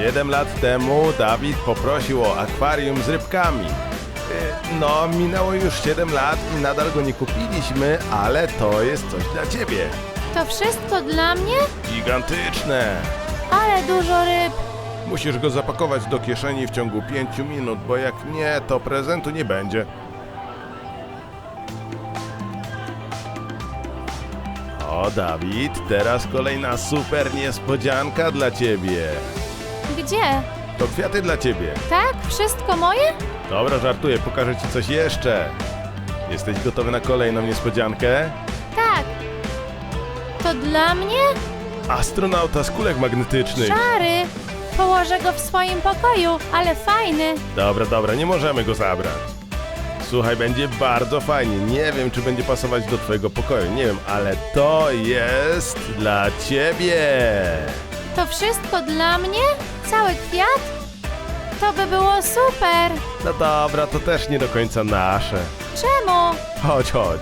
Siedem lat temu Dawid poprosił o akwarium z rybkami. Y, No, minęło już 7 lat i nadal go nie kupiliśmy, ale to jest coś dla ciebie. To wszystko dla mnie? Gigantyczne! Ale dużo ryb. Musisz go zapakować do kieszeni w ciągu 5 minut, bo jak nie, to prezentu nie będzie. O, Dawid, teraz kolejna super niespodzianka dla ciebie. Gdzie? To kwiaty dla ciebie. Tak? Wszystko moje? Dobra, żartuję, pokażę ci coś jeszcze. Jesteś gotowy na kolejną niespodziankę? Tak. To dla mnie? Astronauta z kulek magnetycznych. Szary. Położę go w swoim pokoju, ale fajny. Dobra, dobra, nie możemy go zabrać. Słuchaj, będzie bardzo fajnie. Nie wiem, czy będzie pasować do twojego pokoju. Nie wiem, ale to jest dla ciebie. To wszystko dla mnie? Cały kwiat? To by było super. No dobra, to też nie do końca nasze. Czemu? Chodź, chodź.